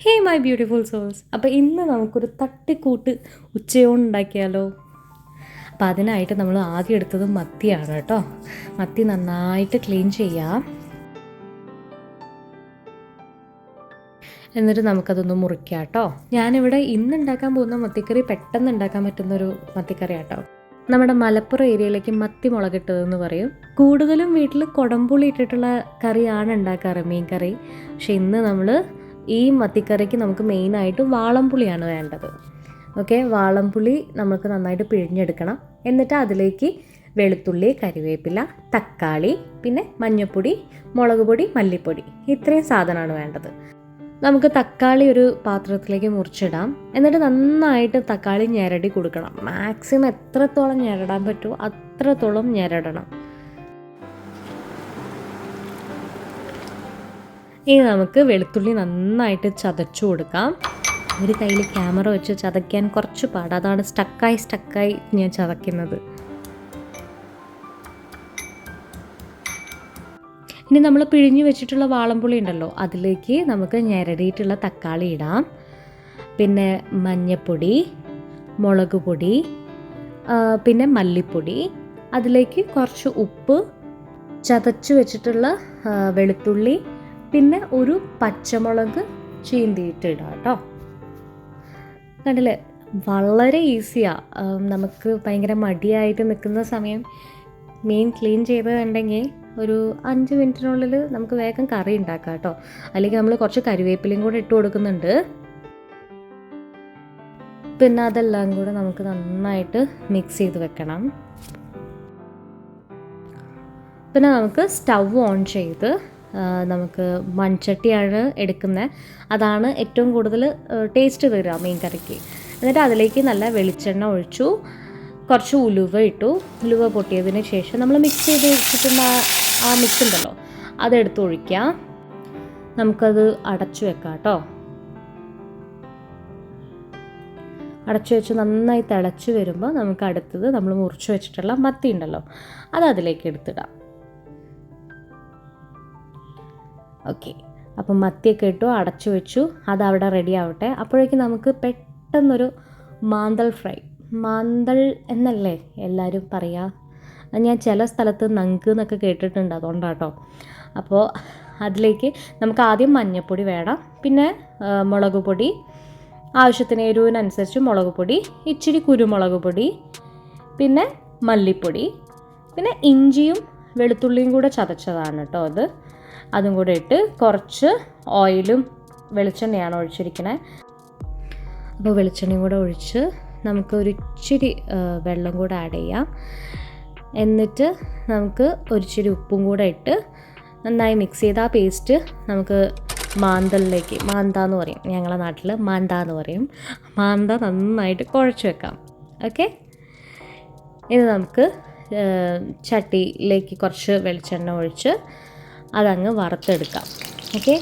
Hey my beautiful souls അപ്പോൾ ഇന്ന് നമുക്കൊരു തട്ടിക്കൂട്ട് ഉച്ചയോണ്ട് ഉണ്ടാക്കിയാലോ അപ്പം അതിനായിട്ട് നമ്മൾ ആദ്യം എടുത്തത് മത്തിയാണ് കേട്ടോ. മത്തി നന്നായിട്ട് ക്ലീൻ ചെയ്യാം. എന്നിട്ട് നമുക്കതൊന്ന് മുറിക്കാം കേട്ടോ. ഞാനിവിടെ ഇന്ന് ഉണ്ടാക്കാൻ പോകുന്ന മത്തിക്കറി പെട്ടെന്ന് ഉണ്ടാക്കാൻ പറ്റുന്നൊരു മത്തിക്കറി കേട്ടോ. നമ്മുടെ മലപ്പുറം ഏരിയയിലേക്ക് മത്തി മുളകിട്ടതെന്ന് പറയും. കൂടുതലും വീട്ടിൽ കുടംപുളി ഇട്ടിട്ടുള്ള കറിയാണ് ഉണ്ടാക്കാറ് മീൻ കറി പക്ഷെ ഇന്ന് നമ്മൾ ഈ മത്തിക്കറിക്ക് നമുക്ക് മെയിനായിട്ട് വാളംപുളിയാണ് വേണ്ടത്. ഓക്കെ വാളംപുളി നമുക്ക് നന്നായിട്ട് പിഴിഞ്ഞെടുക്കണം. എന്നിട്ട് അതിലേക്ക് വെളുത്തുള്ളി കരിവേപ്പില തക്കാളി പിന്നെ മഞ്ഞൾപ്പൊടി മുളക് പൊടി മല്ലിപ്പൊടി ഇത്രയും സാധനമാണ് വേണ്ടത്. നമുക്ക് തക്കാളി ഒരു പാത്രത്തിലേക്ക് മുറിച്ചിടാം. എന്നിട്ട് നന്നായിട്ട് തക്കാളി ഞെരടി കൊടുക്കണം. മാക്സിമം എത്രത്തോളം ഞെരടാൻ പറ്റുമോ അത്രത്തോളം ഞെരടണം. ഇനി നമുക്ക് വെളുത്തുള്ളി നന്നായിട്ട് ചതച്ചു കൊടുക്കാം. ഒരു കയ്യിൽ ക്യാമറ വെച്ച് ചതയ്ക്കാൻ കുറച്ച് പാട്. അതാണ് സ്റ്റക്കായി സ്റ്റക്കായി ഞാൻ ചതയ്ക്കുന്നത്. ഇനി നമ്മൾ പിഴിഞ്ഞു വെച്ചിട്ടുള്ള വാളംപുളി ഉണ്ടല്ലോ അതിലേക്ക് നമുക്ക് ഞെരടിയിട്ടുള്ള തക്കാളി ഇടാം. പിന്നെ മഞ്ഞപ്പൊടി മുളക് പൊടി പിന്നെ മല്ലിപ്പൊടി അതിലേക്ക് കുറച്ച് ഉപ്പ് ചതച്ചു വെച്ചിട്ടുള്ള വെളുത്തുള്ളി പിന്നെ ഒരു പച്ചമുളക് ചീന്തിയിട്ട് ഇടാം കേട്ടോ. കണ്ടില്ലേ? വളരെ ഈസിയാണ് നമുക്ക് ഭയങ്കര മടിയായിട്ട് നിൽക്കുന്ന സമയം മീൻ ക്ലീൻ ചെയ്തതുണ്ടെങ്കിൽ ഒരു അഞ്ച് മിനിറ്റിനുള്ളിൽ നമുക്ക് വേഗം കറി ഉണ്ടാക്കാം കേട്ടോ. അല്ലെങ്കിൽ നമ്മൾ കുറച്ച് കരിവേപ്പിലയും കൂടെ ഇട്ട് കൊടുക്കുന്നുണ്ട്. പിന്നെ അതെല്ലാം കൂടെ നമുക്ക് നന്നായിട്ട് മിക്സ് ചെയ്ത് വെക്കണം. പിന്നെ നമുക്ക് സ്റ്റൗ ഓൺ ചെയ്ത് നമുക്ക് മൺചട്ടിയാണ് എടുക്കുന്നത് അതാണ് ഏറ്റവും കൂടുതൽ ടേസ്റ്റ് തരിക മീൻ കറിക്ക് എന്നിട്ട് അതിലേക്ക് നല്ല വെളിച്ചെണ്ണ ഒഴിച്ചു. കുറച്ച് ഉലുവ ഇട്ടു. ഉലുവ പൊട്ടിയതിന് ശേഷം നമ്മൾ മിക്സ് ചെയ്ത് വെച്ചിട്ടുള്ള ആ- മിക്സ് ഉണ്ടല്ലോ അതെടുത്ത് ഒഴിക്കാം. നമുക്കത് അടച്ചു വെക്കാം കേട്ടോ. അടച്ചു വെച്ച് നന്നായി തിളച്ച് വരുമ്പോൾ നമുക്ക് അടുത്തത് നമ്മൾ മുറിച്ച് വെച്ചിട്ടുള്ള മത്തി ഉണ്ടല്ലോ അത് അതിലേക്ക് എടുത്തിടാം. ഓക്കെ അപ്പം മത്തിയൊക്കെ ഇട്ടു അടച്ചു വെച്ചു. അത് അവിടെ റെഡി ആവട്ടെ. അപ്പോഴേക്കും നമുക്ക് പെട്ടെന്നൊരു മാന്തൽ ഫ്രൈ. മാന്തൽ എന്നല്ലേ എല്ലാവരും പറയുക ഞാൻ ചില സ്ഥലത്ത് നങ്ക് എന്നൊക്കെ കേട്ടിട്ടുണ്ട് അതുകൊണ്ടാട്ടോ. അപ്പോൾ അതിലേക്ക് നമുക്ക് ആദ്യം മഞ്ഞൾപ്പൊടി വേണം. പിന്നെ മുളക് പൊടി. ആവശ്യത്തിന് എരിവിനനുസരിച്ച് മുളക് പൊടി ഇച്ചിരി കുരുമുളക് പൊടി പിന്നെ മല്ലിപ്പൊടി പിന്നെ ഇഞ്ചിയും വെളുത്തുള്ളിയും കൂടെ ചതച്ചതാണ് കേട്ടോ അത്. അതും കൂടെ ഇട്ട് കുറച്ച് ഓയിലും വെളിച്ചെണ്ണയാണ് ഒഴിച്ചിരിക്കുന്നത് അപ്പോൾ വെളിച്ചെണ്ണയും കൂടെ ഒഴിച്ച് നമുക്ക് ഒരു ഇച്ചിരി വെള്ളം കൂടെ ആഡ് ചെയ്യാം. എന്നിട്ട് നമുക്ക് ഒരിച്ചിരി ഉപ്പും കൂടെ ഇട്ട് നന്നായി മിക്സ് ചെയ്ത് ആ പേസ്റ്റ് നമുക്ക് മാന്തലിലേക്ക് മാന്ത എന്ന് പറയും. ഞങ്ങളുടെ നാട്ടിൽ മാന്ത എന്ന് പറയും. മാന്ത നന്നായിട്ട് കുഴച്ച് വെക്കാം. ഓക്കെ ഇനി നമുക്ക് ചട്ടിയിലേക്ക് കുറച്ച് വെളിച്ചെണ്ണ ഒഴിച്ച് അതങ്ങ് വറുത്തെടുക്കാം. ഓക്കെ?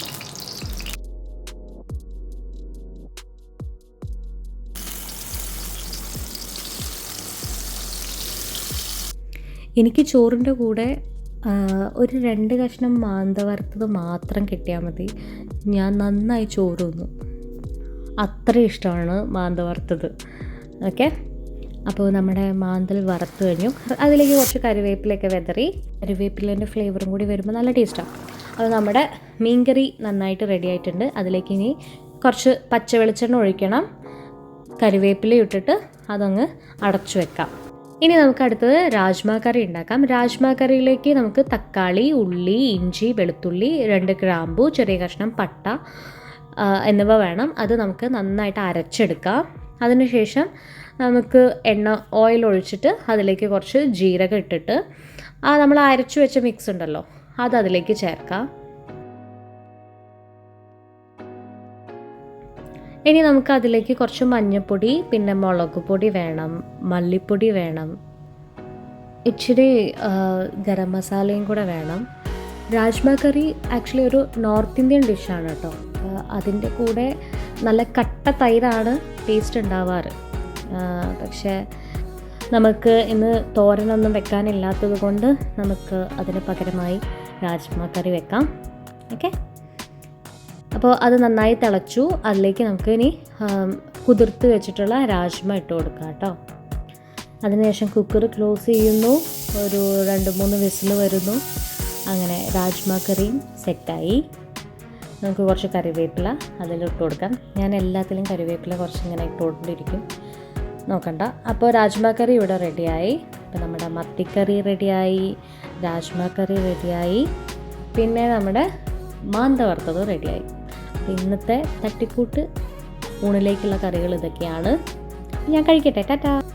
എനിക്ക് ചോറിന്റെ കൂടെ ഒരു രണ്ട് കഷ്ണം മാന്ത വറുത്തത് മാത്രം കിട്ടിയാൽ മതി. ഞാൻ നന്നായി ചോറ് തിന്നു. അത്ര ഇഷ്ടമാണ് മാന്ത വറുത്തത്. ഓക്കെ? അപ്പോൾ നമ്മുടെ മാന്തൽ വറുത്ത് കഴിഞ്ഞു. അതിലേക്ക് കുറച്ച് കറിവേപ്പിലൊക്കെ വെതറി കറിവേപ്പിലേന്റെ ഫ്ലേവറും കൂടി വരുമ്പോൾ നല്ല ടേസ്റ്റാണ് അപ്പോൾ നമ്മുടെ മീൻകറി നന്നായിട്ട് റെഡി ആയിട്ടുണ്ട്. അതിലേക്ക് ഇനി കുറച്ച് പച്ച വെളിച്ചെണ്ണ ഒഴിക്കണം. കറിവേപ്പില ഇട്ടിട്ട് അതങ്ങ് അടച്ചു വെക്കാം. ഇനി നമുക്ക് അടുത്തത് രാജ്മ കറി ഉണ്ടാക്കാം. രാജ്മ കറിയിലേക്ക് നമുക്ക് തക്കാളി ഉള്ളി ഇഞ്ചി വെളുത്തുള്ളി രണ്ട് ഗ്രാമ്പു ചെറിയ കഷ്ണം പട്ട എന്നിവ വേണം. അത് നമുക്ക് നന്നായിട്ട് അരച്ചെടുക്കാം. അതിനുശേഷം നമുക്ക് എണ്ണ ഓയിൽ ഒഴിച്ചിട്ട് അതിലേക്ക് കുറച്ച് ജീരകം ഇട്ടിട്ട് ആ നമ്മൾ അരച്ചു വെച്ച മിക്സ് ഉണ്ടല്ലോ അത് അതിലേക്ക് ചേർക്കാം. ഇനി നമുക്ക് അതിലേക്ക് കുറച്ച് മഞ്ഞൾപ്പൊടി പിന്നെ മുളക് പൊടി വേണം മല്ലിപ്പൊടി വേണം ഇച്ചിരി ഗരം മസാലയും കൂടെ വേണം. രാജ്മ കറി ആക്ച്വലി ഒരു നോർത്ത് ഇന്ത്യൻ ഡിഷാണ് കേട്ടോ. അതിന്റെ കൂടെ നല്ല കട്ട തൈരാണ് ടേസ്റ്റ് ഉണ്ടാവാറ്. പക്ഷേ നമുക്ക് ഇന്ന് തോരനൊന്നും വെക്കാനില്ലാത്തത് കൊണ്ട് നമുക്ക് അതിന് പകരമായി രാജ്മ കറി വെക്കാം. ഓക്കെ? അപ്പോൾ അത് നന്നായി തിളച്ചു. അതിലേക്ക് നമുക്ക് ഇനി കുതിർത്ത് വെച്ചിട്ടുള്ള രാജ്മ ഇട്ട് കൊടുക്കാം കേട്ടോ. അതിനുശേഷം കുക്കർ ക്ലോസ് ചെയ്യുന്നു. ഒരു രണ്ട് മൂന്ന് വിസിൽ വരുന്നു. അങ്ങനെ രാജ്മ കറിയും സെറ്റായി നമുക്ക് കുറച്ച് കറിവേപ്പില അതിലിട്ട് കൊടുക്കാം. ഞാൻ എല്ലാത്തിലും കറിവേപ്പില കുറച്ച് ഇങ്ങനെ ഇട്ടുകൊണ്ടിരിക്കും. നോക്കണ്ട. അപ്പോൾ രാജ്മ കറി ഇവിടെ റെഡിയായി. അപ്പോൾ നമ്മുടെ മത്തിക്കറി റെഡിയായി രാജ്മ കറി റെഡിയായി. പിന്നെ നമ്മുടെ മാന്ത വറുത്തത് റെഡിയായി. ഇന്നത്തെ തട്ടിക്കൂട്ട് ഊണിലേക്കുള്ള കറികൾ ഇതൊക്കെയാണ്. ഞാൻ കഴിക്കട്ടെ. ടാറ്റാ.